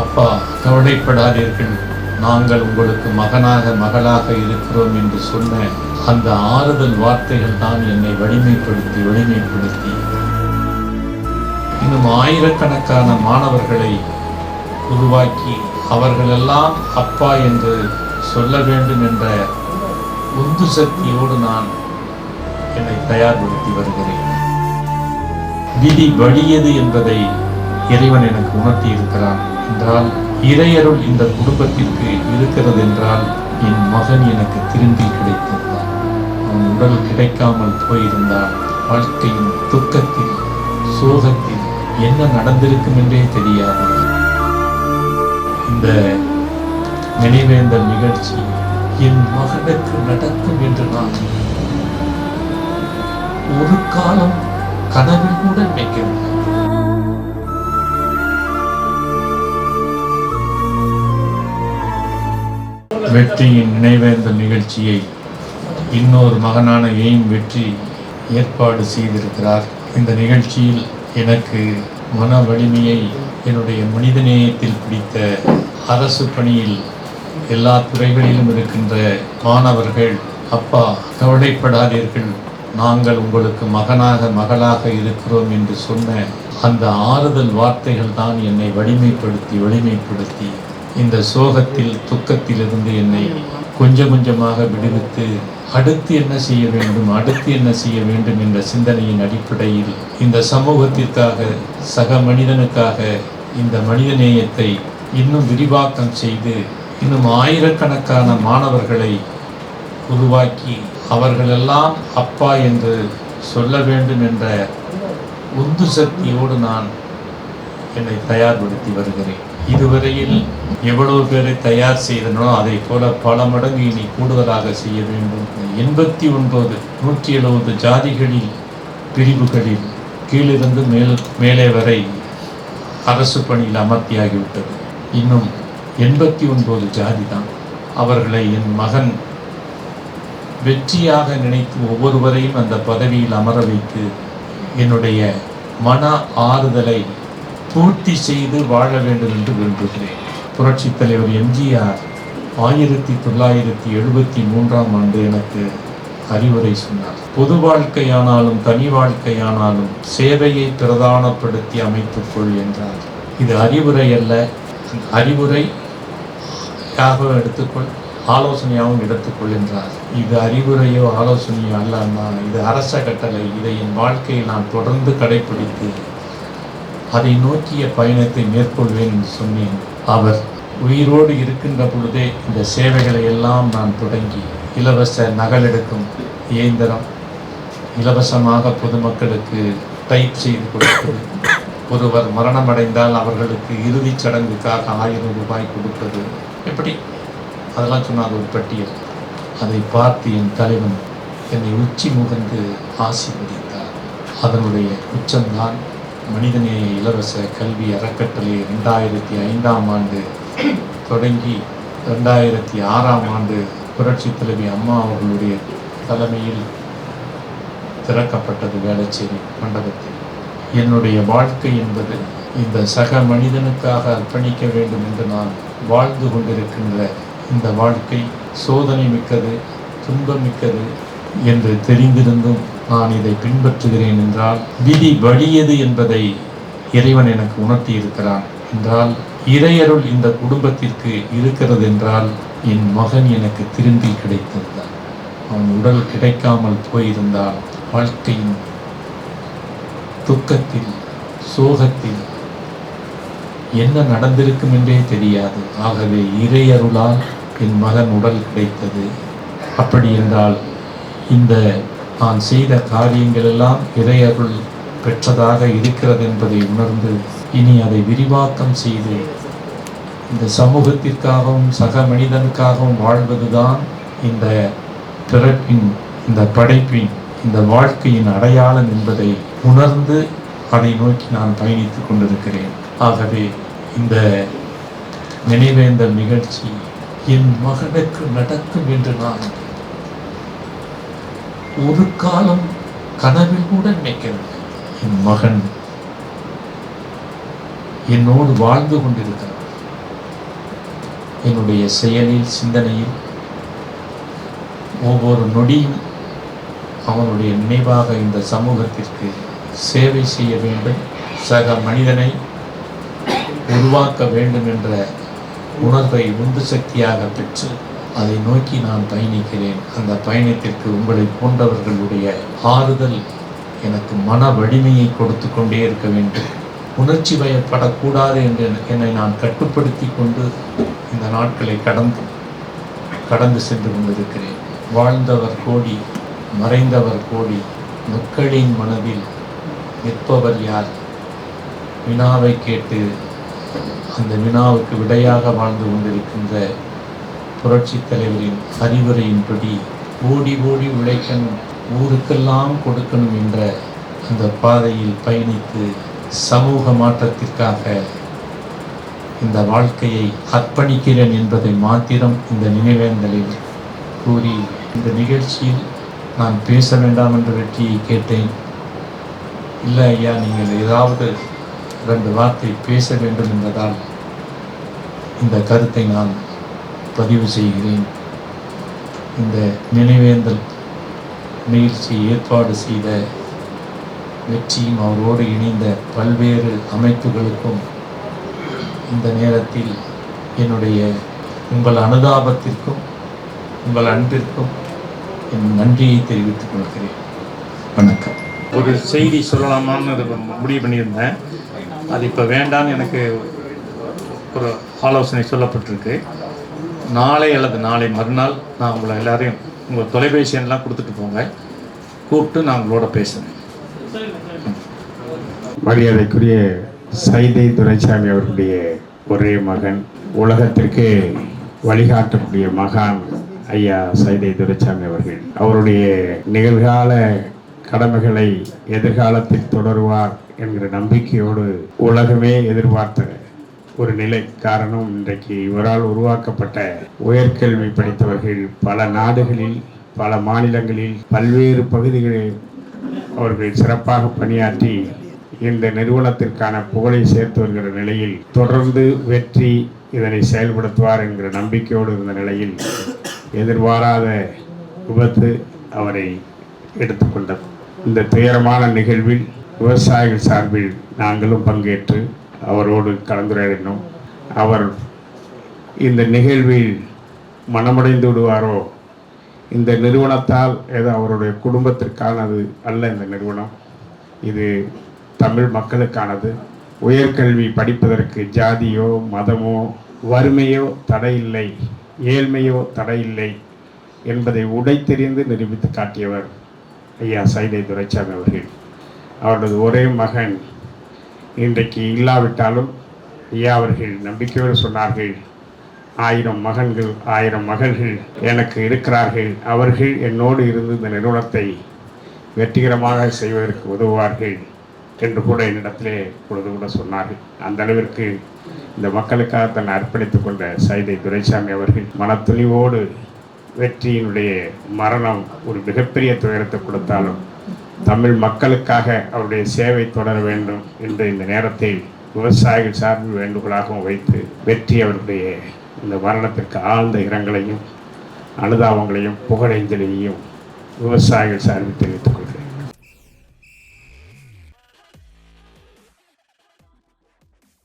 அப்பா கவலைப்படாதீர்கள். நாங்கள் உங்களுக்கு மகனாக மகளாக இருக்கிறோம் என்று சொன்ன அந்த ஆறுதல் வார்த்தைகள் தான் என்னை வலிமைப்படுத்தி வலிமைப்படுத்தி. இன்னும் ஆயிரக்கணக்கான மாணவர்களை உருவாக்கி அவர்களெல்லாம் அப்பா என்று சொல்ல வேண்டும் என்ற உந்து சக்தியோடு நான் என்னை தயார்படுத்தி வருகிறேன். விதி வலியது என்பதை இறைவன் எனக்கு உணர்த்தி இருக்கிறான். என்றால் இறையருள் இந்த குடும்பத்திற்கு இருக்கிறது என்றால் என் மகன் எனக்கு திரும்பி கிடைத்திருந்தான். அவன் உடல் கிடைக்காமல் போயிருந்தால் வாழ்க்கையின் துக்கத்தில் சோகத்தில் என்ன நடந்திருக்கும் என்றே தெரியாது. இந்த நினைவேந்தல் நிகழ்ச்சி என் மகனுக்கு நடக்கும் என்று நான் ஒரு காலம் கனவில் கூட நினைக்கிறேன் வெற்றியின் நினைவேந்தல் நிகழ்ச்சியை இன்னொரு மகனான எய்ம் வெற்றி ஏற்பாடு செய்திருக்கிறார்? இந்த நிகழ்ச்சியில் எனக்கு மன வலிமையை என்னுடைய மனிதநேயத்தில் பிடித்த அரசு பணியில் எல்லா துறைகளிலும் இருக்கின்ற மாணவர்கள் அப்பா கவலைப்படாதீர்கள். நாங்கள் உங்களுக்கு மகனாக மகளாக இருக்கிறோம் என்று சொன்ன அந்த ஆறுதல் வார்த்தைகள் தான் என்னை வலிமைப்படுத்தி வலிமைப்படுத்தி இந்த சோகத்தில் துக்கத்திலிருந்து என்னை கொஞ்சம் கொஞ்சமாக விடுவித்து அடுத்து என்ன செய்ய வேண்டும் அடுத்து என்ன செய்ய வேண்டும் என்ற சிந்தனையின் அடிப்படையில் இந்த சமூகத்திற்காக சக மனிதனுக்காக இந்த மனிதநேயத்தை இன்னும் விரிவாக்கம் செய்து இன்னும் ஆயிரக்கணக்கான மாணவர்களை உருவாக்கி அவர்களெல்லாம் அப்பா என்று சொல்ல வேண்டும் என்ற உந்து சக்தியோடு நான் என்னை தயார்படுத்தி வருகிறேன். இதுவரையில் எவ்வளவு பேரை தயார் செய்தனோ அதை போல பல மடங்கு இனி கூடுதலாக செய்ய வேண்டும். எண்பத்தி ஒன்பது நூற்றி எழுபது ஜாதிகளில் பிரிவுகளில் கீழிருந்து மேல் மேலே வரை அரசு பணியில் அமர்த்தியாகிவிட்டது. இன்னும் எண்பத்தி ஒன்பது ஜாதி தான் அவர்களை என் மகன் வெற்றியாக நினைத்து ஒவ்வொருவரையும் அந்த பதவியில் அமர வைத்து என்னுடைய மன ஆறுதலை பூர்த்தி செய்து வாழ வேண்டும் என்று விரும்புகிறேன். புரட்சி தலைவர் எம்ஜிஆர் ஆயிரத்தி தொள்ளாயிரத்தி எழுபத்தி மூன்றாம் ஆண்டு எனக்கு அறிவுரை சொன்னார். பொது வாழ்க்கையானாலும் தனி வாழ்க்கையானாலும் சேவையை பிரதானப்படுத்தி அமைத்துக்கொள் என்றார். இது அறிவுரை அல்ல அறிவுரை யாக எடுத்துக்கொள் ஆலோசனையாகவும் எடுத்துக்கொள் என்றார். இது அறிவுரையோ ஆலோசனையோ அல்ல அண்ணா இது அரச கட்டளை. இதை என் வாழ்க்கையை நான் தொடர்ந்து கடைபிடித்து அதை நோக்கிய பயணத்தை மேற்கொள்வேன் என்று சொன்னேன். அவர் உயிரோடு இருக்கின்ற பொழுதே இந்த சேவைகளை எல்லாம் நான் தொடங்கி இலவச நகலெடுக்கும் இயந்திரம் இலவசமாக பொதுமக்களுக்கு டைப் செய்து கொடுப்பது ஒருவர் மரணமடைந்தால் அவர்களுக்கு இறுதிச் சடங்குக்காக ஆயிரம் ரூபாய் கொடுப்பது. எப்படி? அதெல்லாம் சொன்னால் ஒரு பட்டியல். அதை பார்த்து என் தலைவன் என்னை உச்சி முகந்து ஆசீர்வதித்தார் அதனுடைய உச்சம்தான் மனிதநேய இலவச கல்வி அறக்கட்டளை ரெண்டாயிரத்தி ஐந்தாம் ஆண்டு தொடங்கி ரெண்டாயிரத்தி ஆறாம் ஆண்டு புரட்சி தலைவி அம்மா அவர்களுடைய தலைமையில் திறக்கப்பட்டது வேளச்சேரி மண்டபத்தில். என்னுடைய வாழ்க்கை என்பது இந்த சக மனிதனுக்காக அர்ப்பணிக்க வேண்டும் என்று நான் வாழ்ந்து கொண்டிருக்கின்ற இந்த வாழ்க்கை சோதனை மிக்கது துன்பம் மிக்கது என்று தெரிந்திருந்தும் நான் இதை பின்பற்றுகிறேன் என்றால் விதி வலியது என்பதை இறைவன் எனக்கு உணர்த்தி இருக்கிறான் என்றால் இறையருள் இந்த குடும்பத்திற்கு இருக்கிறது என்றால் என் மகன் எனக்கு திரும்பி கிடைத்திருந்தான் அவன் உடல் கிடைக்காமல் போயிருந்தால் வாழ்க்கையின் துக்கத்தில் சோகத்தில் என்ன நடந்திருக்கும் என்றே தெரியாது. ஆகவே இறையருளால் என் மகன் உடல் கிடைத்தது. அப்படி என்றால் இந்த நான் செய்த காரியங்கள் எல்லாம் இறையருள் பெற்றதாக இருக்கிறது என்பதை உணர்ந்து இனி அதை விரிவாக்கம் செய்து இந்த சமூகத்திற்காகவும் சக மனிதனுக்காகவும் வாழ்வதுதான் இந்த பிறப்பின் இந்த படைப்பின் இந்த வாழ்க்கையின் அடையாளம் என்பதை உணர்ந்து அதை நோக்கி நான் பயணித்துக் கொண்டிருக்கிறேன். ஆகவே இந்த நினைவேந்த நிகழ்ச்சி என் மகனுக்கு நடக்கும் என்று நான் ஒரு காலம் கனவில் கூட நினைக்கவில்லை. என் மகன் என்னோடு வாழ்ந்து கொண்டிருக்கிறார். என்னுடைய செயலில் சிந்தனையில் ஒவ்வொரு நொடியும் அவனுடைய நினைவாக இந்த சமூகத்திற்கு சேவை செய்ய வேண்டும். சக மனிதனை உருவாக்க வேண்டும் என்ற உணர்வை உந்து சக்தியாக பெற்று அதை நோக்கி நான் பயணிக்கிறேன். அந்த பயணத்திற்கு உங்களை போன்றவர்களுடைய ஆறுதல் எனக்கு மன வலிமையை கொடுத்து கொண்டே இருக்க வேண்டும். உணர்ச்சி வயப்படக்கூடாது என்று என்னை நான் கட்டுப்படுத்தி கொண்டு இந்த நாட்களை கடந்து கடந்து சென்று கொண்டிருக்கிறேன். வாழ்ந்தவர் கோடி மறைந்தவர் கோடி மக்களின் மனதில் நிற்பவர் யார்? வினாவை கேட்டு அந்த வினாவுக்கு விடையாக வாழ்ந்து கொண்டிருக்கின்ற புரட்சி தலைவரின் அறிவுரையின்படி ஓடி ஓடி உழைக்கணும் ஊருக்கெல்லாம் கொடுக்கணும் என்ற அந்த பாதையில் பயணித்து சமூக மாற்றத்திற்காக இந்த வாழ்க்கையை அர்ப்பணிக்கிறேன் என்பதை மாத்திரம் இந்த நினைவேந்தலில் கூறி இந்த நிகழ்ச்சியில் நான் பேச வேண்டாம் என்ற வெற்றியை கேட்டேன். இல்லை ஐயா நீங்கள் ஏதாவது ரெண்டு வார்த்தை பேச வேண்டும் என்பதால் இந்த கருத்தை நான் பதிவு செய்கிறேன். இந்த நினைவேந்தல் நிகழ்ச்சி ஏற்பாடு செய்த வெற்றியும் அவரோடு இணைந்த பல்வேறு அமைப்புகளுக்கும் இந்த நேரத்தில் என்னுடைய உங்கள் அனுதாபத்திற்கும் உங்கள் அன்பிற்கும் என் நன்றியை தெரிவித்துக் கொள்கிறேன். வணக்கம். ஒரு செய்தி சொல்லலாமான்னு முடிவு பண்ணியிருந்தேன். அது இப்போ வேண்டாம்னு எனக்கு ஒரு ஆலோசனை சொல்லப்பட்டிருக்கு. நாளை அல்லது நாளை மறுநாள் நான் உங்களை எல்லாரையும் உங்கள் தொலைபேசி எண்ணெலாம் கொடுத்துட்டு போங்க. கூப்பிட்டு நான் உங்களோட பேசுகிறேன் மரியாதைக்குரிய சைதை துரைசாமி அவர்களுடைய ஒரே மகன் உலகத்திற்கு வழிகாட்டக்கூடிய மகான் ஐயா சைதை துரைசாமி அவர்கள். அவருடைய நிகழ்கால கடமைகளை எதிர்காலத்தில் தொடருவார் என்கிற நம்பிக்கையோடு உலகமே எதிர்பார்த்தது. ஒரு நிலை காரணம். இன்றைக்கு இவரால் உருவாக்கப்பட்ட உயர்கல்வி படித்தவர்கள் பல நாடுகளில் பல மாநிலங்களில் பல்வேறு பகுதிகளில் அவர்கள் சிறப்பாக பணியாற்றி இந்த நிறுவனத்திற்கான புகழை சேர்த்து வருகிற நிலையில் தொடர்ந்து வெற்றி இதனை செயல்படுத்துவார் என்கிற நம்பிக்கையோடு இருந்த நிலையில் எதிர்பாராத விபத்து அவரை எடுத்துக்கொண்டது இந்த துயரமான நிகழ்வில் விவசாயிகள் சார்பில் நாங்களும் பங்கேற்று அவரோடு கலந்துரையாடினோம். அவர் இந்த நிகழ்வில் மனமடைந்து விடுவாரோ? இந்த நிறுவனத்தால் ஏதோ அவருடைய குடும்பத்திற்கானது அல்ல இந்த நிறுவனம். இது தமிழ் மக்களுக்கானது. உயர்கல்வி படிப்பதற்கு ஜாதியோ மதமோ வறுமையோ தடையில்லை ஏழ்மையோ தடையில்லை என்பதை உடைத்தெறிந்து நிரூபித்து காட்டியவர் ஐயா சைதை துரைசாமி அவர்கள். அவரது ஒரே மகன் இன்றைக்கு இல்லாவிட்டாலும் ஐயா அவர்கள் நம்பிக்கையோடு சொன்னார்கள். ஆயிரம் மகன்கள் ஆயிரம் மகள்கள் எனக்கு இருக்கிறார்கள். அவர்கள் என்னோடு இருந்து இந்த நிறுவனத்தை வெற்றிகரமாக செய்வதற்கு உதவுவார்கள் என்று கூட என்னிடத்திலே பொழுது கூட சொன்னார்கள். அந்த அளவிற்கு இந்த மக்களுக்காக தன்னை அர்ப்பணித்துக் கொண்ட சைதை துரைசாமி அவர்கள் மனத்துணிவோடு வெற்றியினுடைய மரணம் ஒரு மிகப்பெரிய துயரத்தை கொடுத்தாலும் தமிழ் மக்களுக்காக அவருடைய சேவை தொடர வேண்டும் என்று இந்த நேரத்தை விவசாயிகள் சார்பில் வேண்டுகோளாகவும் வைத்து வெற்றி அவருடைய இந்த மரணத்திற்கு ஆழ்ந்த இரங்கலையும் அனுதாபங்களையும் புகழஞ்சலியையும் விவசாயிகள் சார்பில் தெரிவித்துக்